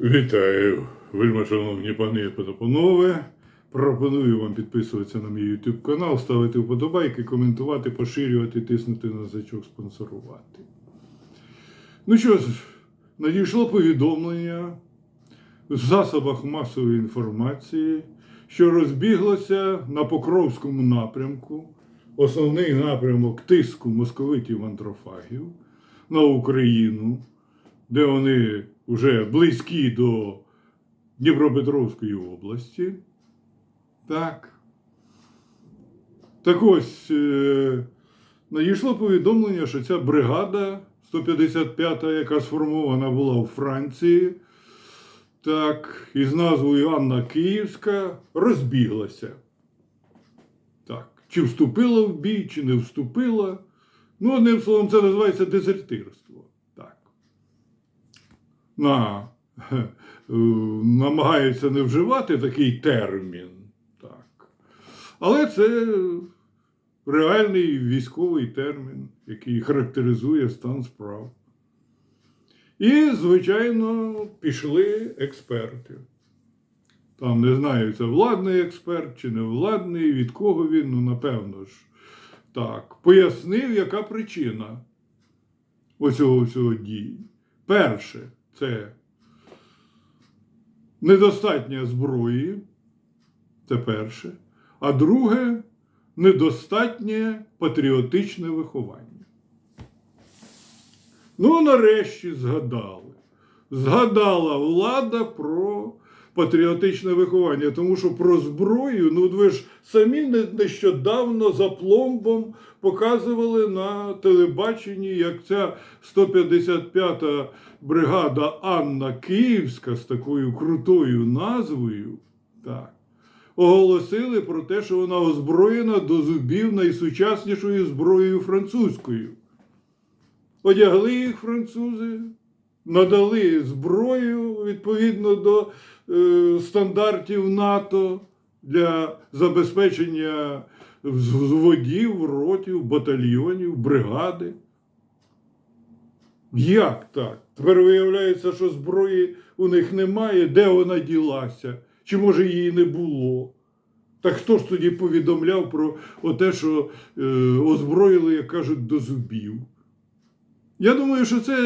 Вітаю, вельми пани та панове. Пропоную вам підписуватися на мій YouTube канал, ставити вподобайки, коментувати, поширювати, тиснути на значок спонсорувати. Ну що ж, надійшло повідомлення в засобах масової інформації, що розбіглося на Покровському напрямку, основний напрямок тиску московитів антрофагів на Україну, де вони вже близькі до Дніпропетровської області. Так. Так ось е, надійшло повідомлення, що ця бригада 155, яка сформована була у Франції, так, із назвою Анна Київська, розбіглася. Так. Чи вступила в бій, чи не вступила. Ну, одним словом, це називається дезертирство. На, е, намагаються не вживати такий термін. Так. Але це реальний військовий термін, який характеризує стан справ. І, звичайно, пішли експерти. Там не знаю, це владний експерт чи не владний, від кого він, ну, напевно ж. Так, пояснив, яка причина оцього всього дії. Перше, це недостатня зброї. Це перше. А друге недостатнє патріотичне виховання. Ну, нарешті згадали. Згадала влада про патріотичне виховання, тому що про зброю, ну ви ж самі не- нещодавно за пломбом показували на телебаченні, як ця 155-та бригада Анна Київська з такою крутою назвою, так, оголосили про те, що вона озброєна до зубів найсучаснішою зброєю французькою. Одягли їх французи, надали зброю відповідно до е, стандартів НАТО для забезпечення взводів, ротів, батальйонів, бригади. Як так? Тепер виявляється, що зброї у них немає, де вона ділася, чи може її не було. Так хто ж тоді повідомляв про те, що е, озброїли, як кажуть, до зубів? Я думаю, що це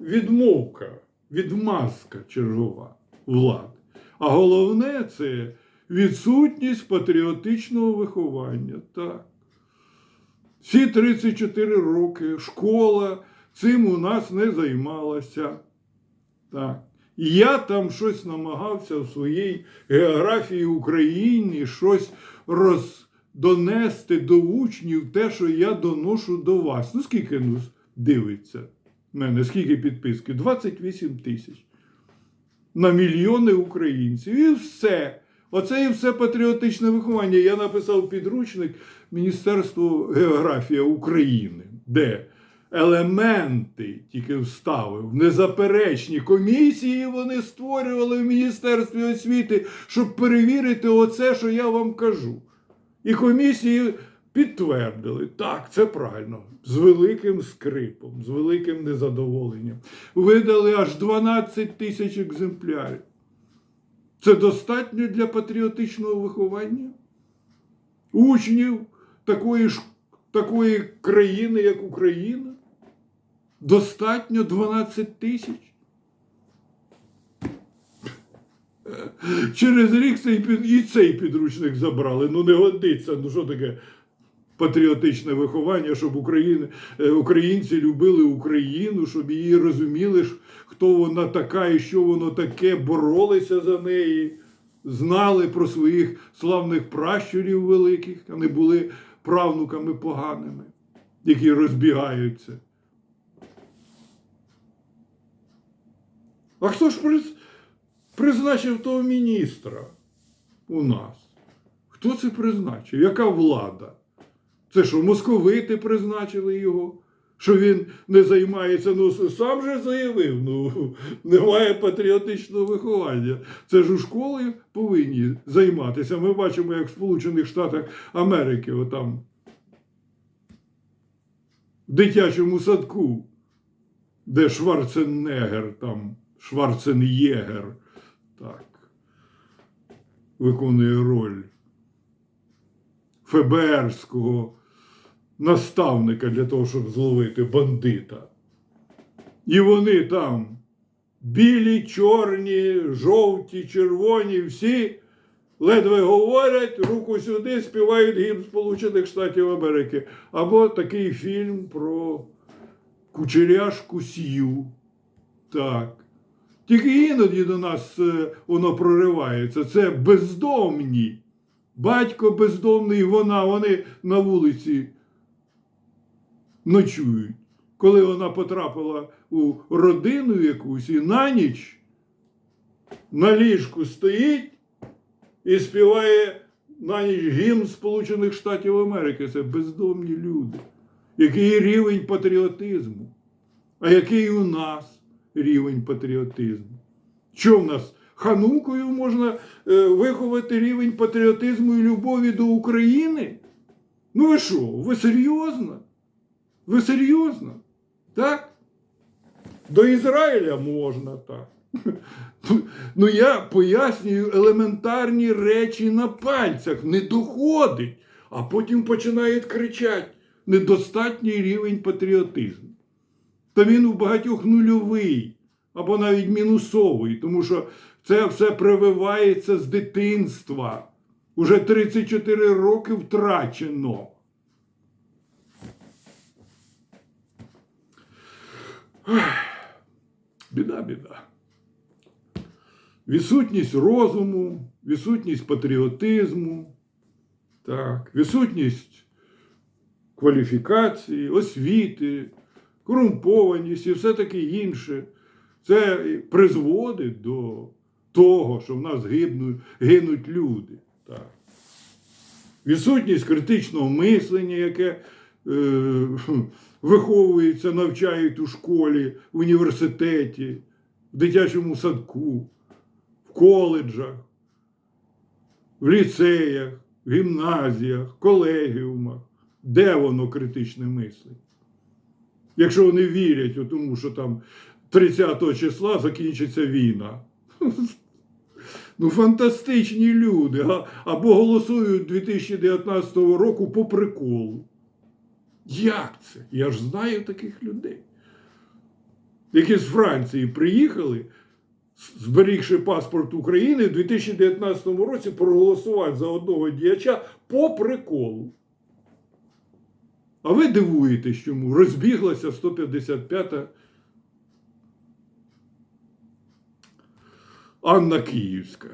відмовка, відмазка чергова влади. А головне це відсутність патріотичного виховання. Так. Всі 34 роки школа цим у нас не займалася. Так. І я там щось намагався в своїй географії України щось роздонести до учнів те, що я доношу до вас. Ну, скільки ну, дивиться в мене, скільки підписки? 28 тисяч. На мільйони українців. І все. Оце і все патріотичне виховання. Я написав підручник Міністерство географії України, де елементи тільки вставив, незаперечні комісії вони створювали в Міністерстві освіти, щоб перевірити оце, що я вам кажу. І комісії підтвердили, так, це правильно, з великим скрипом, з великим незадоволенням. Видали аж 12 тисяч екземплярів. Це достатньо для патріотичного виховання? Учнів такої, ж, такої країни, як Україна? Достатньо 12 тисяч? Через рік цей, і цей підручник забрали. Ну не годиться. Ну що таке патріотичне виховання, щоб Україна, е, українці любили Україну, щоб її розуміли, хто вона така і що воно таке, боролися за неї, знали про своїх славних пращурів великих, а не були правнуками поганими, які розбігаються. А хто ж призначив того міністра у нас? Хто це призначив? Яка влада? Це що, московити призначили його? Що він не займається, ну сам же заявив, ну немає патріотичного виховання. Це ж у школи повинні займатися. Ми бачимо, як в Сполучених Штатах Америки, отам в дитячому садку, де Шварценеггер там Шварценєгер. Так. Виконує роль ФБРського наставника для того, щоб зловити бандита. І вони там білі, чорні, жовті, червоні, всі ледве говорять, руку сюди, співають гімн Сполучених Штатів Америки. Або такий фільм про кучеряшку Сью. Так. Тільки іноді до нас е, воно проривається. Це бездомні. Батько бездомний, вона, вони на вулиці ночують. Коли вона потрапила у родину якусь і на ніч на ліжку стоїть і співає на ніч гімн Сполучених Штатів Америки. Це бездомні люди. Який рівень патріотизму? А який у нас рівень патріотизму? Що в нас ханукою можна е, виховати рівень патріотизму і любові до України? Ну ви що, ви серйозно? Ви серйозно? Так? До Ізраїля можна так. Ну я пояснюю елементарні речі на пальцях, не доходить, а потім починають кричати недостатній рівень патріотизму. Та він у багатьох нульовий або навіть мінусовий, тому що це все прививається з дитинства. Уже 34 роки втрачено. Біда, біда. Відсутність розуму, відсутність патріотизму, так, відсутність кваліфікації, освіти, корумпованість і все таке інше. Це призводить до того, що в нас гибнуть, гинуть люди. Так. Відсутність критичного мислення, яке е, виховується, навчають у школі, в університеті, в дитячому садку, в коледжах, в ліцеях, в гімназіях, колегіумах. Де воно критичне мислення? Якщо вони вірять у тому, що там 30 числа закінчиться війна. Ну, фантастичні люди. Або голосують 2019 року по приколу. Як це? Я ж знаю таких людей, які з Франції приїхали, зберігши паспорт України в 2019 році проголосувати за одного діяча по приколу. А ви дивуєтесь, чому розбіглася 155-та Анна Київська.